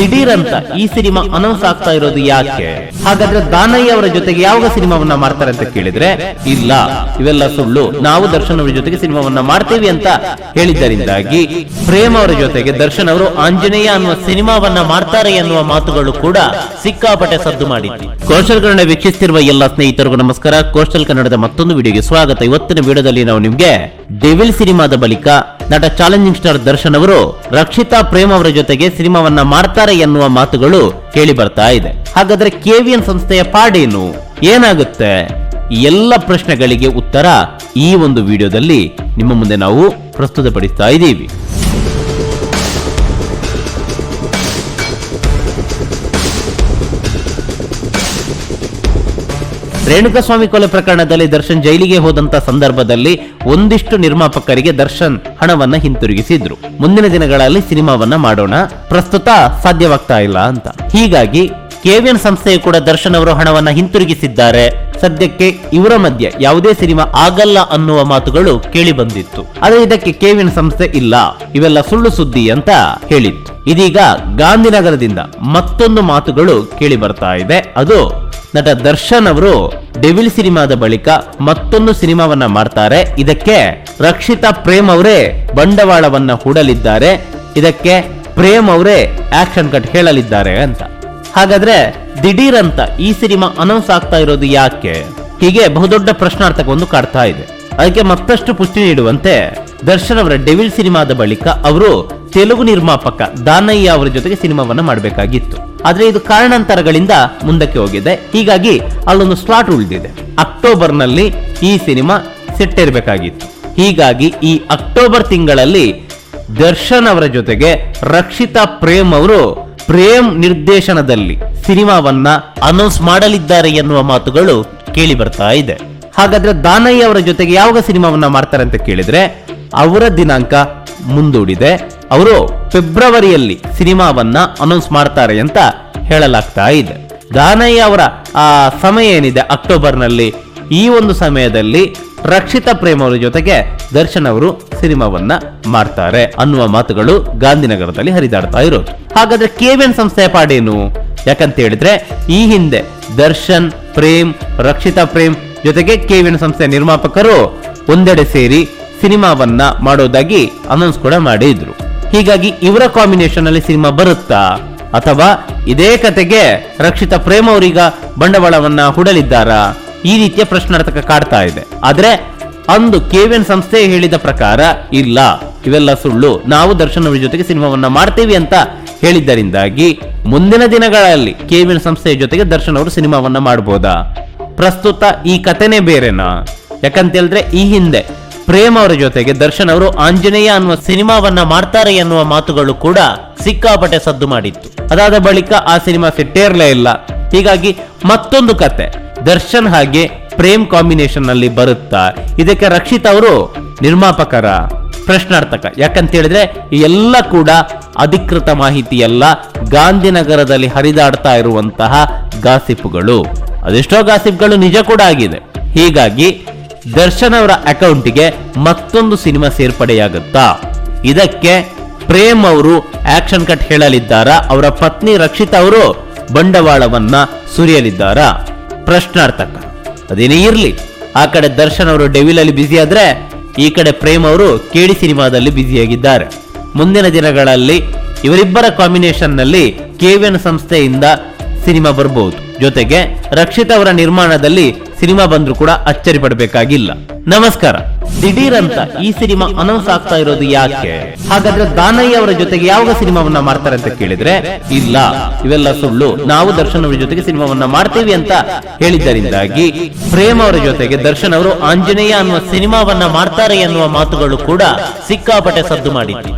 ದಿಢೀರ್ ಅಂತ ಈ ಸಿನಿಮಾ ಅನೌನ್ಸ್ ಆಗ್ತಾ ಇರೋದು ಯಾಕೆ? ಹಾಗಾದ್ರೆ ದಾನಯ್ಯ ಅವರ ಜೊತೆಗೆ ಯಾವಾಗ ಸಿನಿಮಾವನ್ನ ಮಾಡ್ತಾರೆ ಅಂತ ಕೇಳಿದ್ರೆ, ಇಲ್ಲ, ಇವೆಲ್ಲ ಸುಳ್ಳು. ನಾವು ದರ್ಶನ್ ಅವರ ಜೊತೆಗೆ ಸಿನಿಮಾವನ್ನ ಮಾಡ್ತೇವೆ ಅಂತ ಹೇಳಿದ್ದರಿಂದಾಗಿ ಪ್ರೇಮ್ ಅವರ ಜೊತೆಗೆ ದರ್ಶನ್ ಅವರು ಆಂಜನೇಯ ಅನ್ನುವ ಸಿನಿಮಾವನ್ನ ಮಾಡ್ತಾರೆ ಎನ್ನುವ ಮಾತುಗಳು ಕೂಡ ಸಿಕ್ಕಾಪಟ್ಟೆ ಸದ್ದು ಮಾಡಿದ್ವಿ. ಕೋಶಲ್ ಕನ್ನಡ ವೀಕ್ಷಿಸ್ತಿರುವ ಎಲ್ಲ ಸ್ನೇಹಿತರಿಗೂ ನಮಸ್ಕಾರ. ಕೋಸ್ಟಲ್ ಕನ್ನಡದ ಮತ್ತೊಂದು ವಿಡಿಯೋಗೆ ಸ್ವಾಗತ. ಇವತ್ತಿನ ವಿಡಿಯೋದಲ್ಲಿ ನಾವು ನಿಮ್ಗೆ ಡೆವಿಲ್ ಸಿನಿಮಾದ ಬಳಿಕ ನಟ ಚಾಲೆಂಜಿಂಗ್ ಸ್ಟಾರ್ ದರ್ಶನ್ ಅವರು ರಕ್ಷಿತಾ ಪ್ರೇಮ್ ಅವರ ಜೊತೆಗೆ ಸಿನಿಮಾವನ್ನ ಮಾಡ್ತಾರೆ ಎನ್ನುವ ಮಾತುಗಳು ಕೇಳಿ ಬರ್ತಾ ಇದೆ. ಹಾಗಾದ್ರೆ ಕೆವಿಎನ್ ಸಂಸ್ಥೆಯ ಪಾಡೇನು? ಏನಾಗುತ್ತೆ? ಎಲ್ಲ ಪ್ರಶ್ನೆಗಳಿಗೆ ಉತ್ತರ ಈ ಒಂದು ವಿಡಿಯೋದಲ್ಲಿ ನಿಮ್ಮ ಮುಂದೆ ನಾವು ಪ್ರಸ್ತುತಪಡಿಸ್ತಾ ಇದ್ದೀವಿ. ರೇಣುಕಸ್ವಾಮಿ ಕೊಲೆ ಪ್ರಕರಣದಲ್ಲಿ ದರ್ಶನ್ ಜೈಲಿಗೆ ಹೋದಂತ ಸಂದರ್ಭದಲ್ಲಿ ಒಂದಿಷ್ಟು ನಿರ್ಮಾಪಕರಿಗೆ ದರ್ಶನ್ ಹಣವನ್ನ ಹಿಂತಿರುಗಿಸಿದ್ರು. ಮುಂದಿನ ದಿನಗಳಲ್ಲಿ ಸಿನಿಮಾವನ್ನ ಮಾಡೋಣ. ಪ್ರಸ್ತುತ ಸಾಧ್ಯವಾಗ್ತಾ ಇಲ್ಲ ಅಂತ. ಹೀಗಾಗಿ ಕೆವಿಎನ್ ಸಂಸ್ಥೆಯು ಕೂಡ ದರ್ಶನ್ ಅವರು ಹಣವನ್ನ ಹಿಂತಿರುಗಿಸಿದ್ದಾರೆ. ಸದ್ಯಕ್ಕೆ ಇವರ ಮಧ್ಯೆ ಯಾವುದೇ ಸಿನಿಮಾ ಆಗಲ್ಲ ಅನ್ನುವ ಮಾತುಗಳು ಕೇಳಿ ಬಂದಿತ್ತು. ಆದ್ರೆ ಇದಕ್ಕೆ ಕೆವಿಎನ್ ಸಂಸ್ಥೆ ಇಲ್ಲ. ಇವೆಲ್ಲ ಸುಳ್ಳು ಸುದ್ದಿ ಅಂತ ಹೇಳಿತ್ತು. ಇದೀಗ ಗಾಂಧಿನಗರದಿಂದ ಮತ್ತೊಂದು ಮಾತುಗಳು ಕೇಳಿ ಬರ್ತಾ ಇದೆ. ಅದು ನಟ ದರ್ಶನ್ ಅವರು ಡೆವಿಲ್ ಸಿನಿಮಾದ ಬಳಿಕ ಮತ್ತೊಂದು ಸಿನಿಮಾವನ್ನ ಮಾಡ್ತಾರೆ. ಇದಕ್ಕೆ ರಕ್ಷಿತಾ ಪ್ರೇಮ್ ಅವರೇ ಬಂಡವಾಳವನ್ನ ಹೂಡಲಿದ್ದಾರೆ. ಇದಕ್ಕೆ ಪ್ರೇಮ್ ಅವರೇ ಆಕ್ಷನ್ ಕಟ್ ಹೇಳಲಿದ್ದಾರೆ ಅಂತ. ಹಾಗಾದ್ರೆ ದಿಢೀರ್ ಅಂತ ಈ ಸಿನಿಮಾ ಅನೌನ್ಸ್ ಆಗ್ತಾ ಇರೋದು ಯಾಕೆ? ಹೀಗೆ ಬಹುದೊಡ್ಡ ಪ್ರಶ್ನಾರ್ಥಕ ಒಂದು ಕಾಡ್ತಾ ಇದೆ. ಅದಕ್ಕೆ ಮತ್ತಷ್ಟು ಪುಷ್ಟಿ ನೀಡುವಂತೆ ದರ್ಶನ್ ಅವರ ಡೆವಿಲ್ ಸಿನಿಮಾದ ಬಳಿಕ ಅವರು ತೆಲುಗು ನಿರ್ಮಾಪಕ ದಾನಯ್ಯ ಅವರ ಜೊತೆಗೆ ಸಿನಿಮಾವನ್ನ ಮಾಡಬೇಕಾಗಿತ್ತು. ಆದ್ರೆ ಇದು ಕಾರಣಾಂತರಗಳಿಂದ ಮುಂದಕ್ಕೆ ಹೋಗಿದೆ. ಹೀಗಾಗಿ ಅಲ್ಲೊಂದು ಸ್ಲಾಟ್ ಉಳಿದಿದೆ. ಅಕ್ಟೋಬರ್ನಲ್ಲಿ ಈ ಸಿನಿಮಾ ಸೆಟ್ಟಿರಬೇಕಾಗಿತ್ತು. ಹೀಗಾಗಿ ಈ ಅಕ್ಟೋಬರ್ ತಿಂಗಳಲ್ಲಿ ದರ್ಶನ್ ಅವರ ಜೊತೆಗೆ ರಕ್ಷಿತಾ ಪ್ರೇಮ್ ಅವರು ಪ್ರೇಮ್ ನಿರ್ದೇಶನದಲ್ಲಿ ಸಿನಿಮಾವನ್ನ ಅನೌನ್ಸ್ ಮಾಡಲಿದ್ದಾರೆ ಎನ್ನುವ ಮಾತುಗಳು ಕೇಳಿ ಬರ್ತಾ ಇದೆ. ಹಾಗಾದ್ರೆ ದಾನಯ್ಯ ಅವರ ಜೊತೆಗೆ ಯಾವಾಗ ಸಿನಿಮಾವನ್ನ ಮಾಡ್ತಾರೆ ಅಂತ ಕೇಳಿದ್ರೆ ಅವರ ದಿನಾಂಕ ಮುಂದೂಡಿದೆ. ಅವರು ಫೆಬ್ರವರಿಯಲ್ಲಿ ಸಿನಿಮಾವನ್ನ ಅನೌನ್ಸ್ ಮಾಡ್ತಾರೆ ಅಂತ ಹೇಳಲಾಗ್ತಾ ಇದೆ. ದಾನಯ್ಯ ಅವರ, ಆ, ಸಮಯ ಏನಿದೆ ಅಕ್ಟೋಬರ್ನಲ್ಲಿ, ಈ ಒಂದು ಸಮಯದಲ್ಲಿ ರಕ್ಷಿತಾ ಪ್ರೇಮ್ ಅವರ ಜೊತೆಗೆ ದರ್ಶನ್ ಅವರು ಸಿನಿಮಾವನ್ನ ಮಾಡ್ತಾರೆ ಅನ್ನುವ ಮಾತುಗಳು ಗಾಂಧಿನಗರದಲ್ಲಿ ಹರಿದಾಡ್ತಾ ಇರೋದು. ಹಾಗಾದ್ರೆ ಕೆವಿಎನ್ ಸಂಸ್ಥೆಯ ಪಾಡೇನು? ಯಾಕಂತ ಹೇಳಿದ್ರೆ, ಈ ಹಿಂದೆ ದರ್ಶನ್, ಪ್ರೇಮ್, ರಕ್ಷಿತಾ ಪ್ರೇಮ್ ಜೊತೆಗೆ ಕೆವಿಎನ್ ಸಂಸ್ಥೆಯ ನಿರ್ಮಾಪಕರು ಒಂದೆಡೆ ಸೇರಿ ಸಿನಿಮಾವನ್ನ ಮಾಡೋದಾಗಿ ಅನೌನ್ಸ್ ಕೂಡ ಮಾಡಿದ್ರು. ಹೀಗಾಗಿ ಇವರ ಕಾಂಬಿನೇಷನ್ ಅಲ್ಲಿ ಸಿನಿಮಾ ಬರುತ್ತಾ? ಅಥವಾ ಇದೇ ಕತೆಗೆ ರಕ್ಷಿತಾ ಪ್ರೇಮ್ ಅವರೀಗ ಬಂಡವಾಳವನ್ನ ಹುಡಲಿದ್ದಾರಾ? ಈ ರೀತಿಯ ಪ್ರಶ್ನಾರ್ಥಕ ಕಾಡ್ತಾ ಇದೆ. ಆದ್ರೆ ಅಂದು ಕೆವಿಎನ್ ಸಂಸ್ಥೆ ಹೇಳಿದ ಪ್ರಕಾರ ಇಲ್ಲ. ಇವೆಲ್ಲ ಸುಳ್ಳು. ನಾವು ದರ್ಶನ್ ಅವರ ಜೊತೆಗೆ ಸಿನಿಮಾವನ್ನ ಮಾಡ್ತೀವಿ ಅಂತ ಹೇಳಿದ್ದರಿಂದಾಗಿ ಮುಂದಿನ ದಿನಗಳಲ್ಲಿ ಕೆವಿಎನ್ ಸಂಸ್ಥೆಯ ಜೊತೆಗೆ ದರ್ಶನ್ ಅವರು ಸಿನಿಮಾವನ್ನ ಮಾಡಬಹುದಾ ಪ್ರಸ್ತುತ ಈ ಕಥೆನೇ ಬೇರೆನಾ? ಯಾಕಂತ ಹೇಳಿದ್ರೆ ಈ ಹಿಂದೆ ಪ್ರೇಮ್ ಅವರ ಜೊತೆಗೆ ದರ್ಶನ್ ಅವರು ಆಂಜನೇಯ ಅನ್ನುವ ಸಿನಿಮಾವನ್ನ ಮಾಡ್ತಾರೆ ಎನ್ನುವ ಮಾತುಗಳು ಕೂಡ ಸಿಕ್ಕಾಪಟ್ಟೆ ಸದ್ದು ಮಾಡಿತ್ತು. ಅದಾದ ಬಳಿಕ ಆ ಸಿನಿಮಾ ಸಿಟ್ಟೇರ್ಲೇ ಇಲ್ಲ. ಹೀಗಾಗಿ ಮತ್ತೊಂದು ಕತೆ. ದರ್ಶನ್ ಹಾಗೆ ಪ್ರೇಮ್ ಕಾಂಬಿನೇಷನ್ನಲ್ಲಿ ಬರುತ್ತಾ? ಇದಕ್ಕೆ ರಕ್ಷಿತ್ ಅವರು ನಿರ್ಮಾಪಕರ ಪ್ರಶ್ನಾರ್ಥಕ. ಯಾಕಂತ ಹೇಳಿದ್ರೆ ಎಲ್ಲ ಕೂಡ ಅಧಿಕೃತ ಮಾಹಿತಿಯಲ್ಲ. ಗಾಂಧಿನಗರದಲ್ಲಿ ಹರಿದಾಡ್ತಾ ಇರುವಂತಹ ಗಾಸಿಪ್ಗಳು. ಅದೆಷ್ಟೋ ಗಾಸಿಪ್ಗಳು ನಿಜ ಕೂಡ ಆಗಿದೆ. ಹೀಗಾಗಿ ದರ್ಶನ್ ಅವರ ಅಕೌಂಟಿಗೆ ಮತ್ತೊಂದು ಸಿನಿಮಾ ಸೇರ್ಪಡೆಯಾಗುತ್ತಾ? ಇದಕ್ಕೆ ಪ್ರೇಮ್ ಅವರು ಆಕ್ಷನ್ ಕಟ್ ಹೇಳಲಿದ್ದಾರಾ? ಅವರ ಪತ್ನಿ ರಕ್ಷಿತ್ ಅವರು ಬಂಡವಾಳವನ್ನ ಸುರಿಯಲಿದ್ದಾರಾ? ಪ್ರಶ್ನಾರ್ಥಕ. ಅದೇನೇ ಇರಲಿ. ಆ ಕಡೆ ದರ್ಶನ್ ಅವರು ಡೆವಿಲ್ ಅಲ್ಲಿ ಬ್ಯುಸಿ ಆದ್ರೆ, ಈ ಕಡೆ ಪ್ರೇಮ್ ಅವರು ಕೇಡಿ ಸಿನಿಮಾದಲ್ಲಿ ಬ್ಯುಸಿಯಾಗಿದ್ದಾರೆ ಮುಂದಿನ ದಿನಗಳಲ್ಲಿ ಇವರಿಬ್ಬರ ಕಾಂಬಿನೇಷನ್ನಲ್ಲಿ ಕೆವಿಎನ್ ಸಂಸ್ಥೆಯಿಂದ ಸಿನಿಮಾ ಬರಬಹುದು ಜೊತೆಗೆ ರಕ್ಷಿತ್ ಅವರ ನಿರ್ಮಾಣದಲ್ಲಿ ಸಿನಿಮಾ ಬಂದ್ರು ಕೂಡ ಅಚ್ಚರಿ ಪಡಬೇಕಾಗಿಲ್ಲ. ನಮಸ್ಕಾರ. ದಿಢೀರ್ ಅಂತ ಈ ಸಿನಿಮಾ ಅನೌನ್ಸ್ ಆಗ್ತಾ ಇರೋದು ಯಾಕೆ? ಹಾಗಾದ್ರೆ ದಾನಯ್ಯ ಅವರ ಜೊತೆಗೆ ಯಾವಾಗ ಸಿನಿಮಾವನ್ನ ಮಾಡ್ತಾರೆ ಅಂತ ಕೇಳಿದ್ರೆ, ಇಲ್ಲ, ಇವೆಲ್ಲ ಸುಳ್ಳು. ನಾವು ದರ್ಶನ್ ಅವರ ಜೊತೆಗೆ ಸಿನಿಮಾವನ್ನ ಮಾಡ್ತೀವಿ ಅಂತ ಹೇಳಿದ್ದರಿಂದಾಗಿ ಪ್ರೇಮ್ ಅವರ ಜೊತೆಗೆ ದರ್ಶನ್ ಅವರು ಆಂಜನೇಯ ಅನ್ನುವ ಸಿನಿಮಾವನ್ನ ಮಾಡ್ತಾರೆ ಎನ್ನುವ ಮಾತುಗಳು ಕೂಡ ಸಿಕ್ಕಾಪಟ್ಟೆ ಸದ್ದು ಮಾಡಿತ್ತು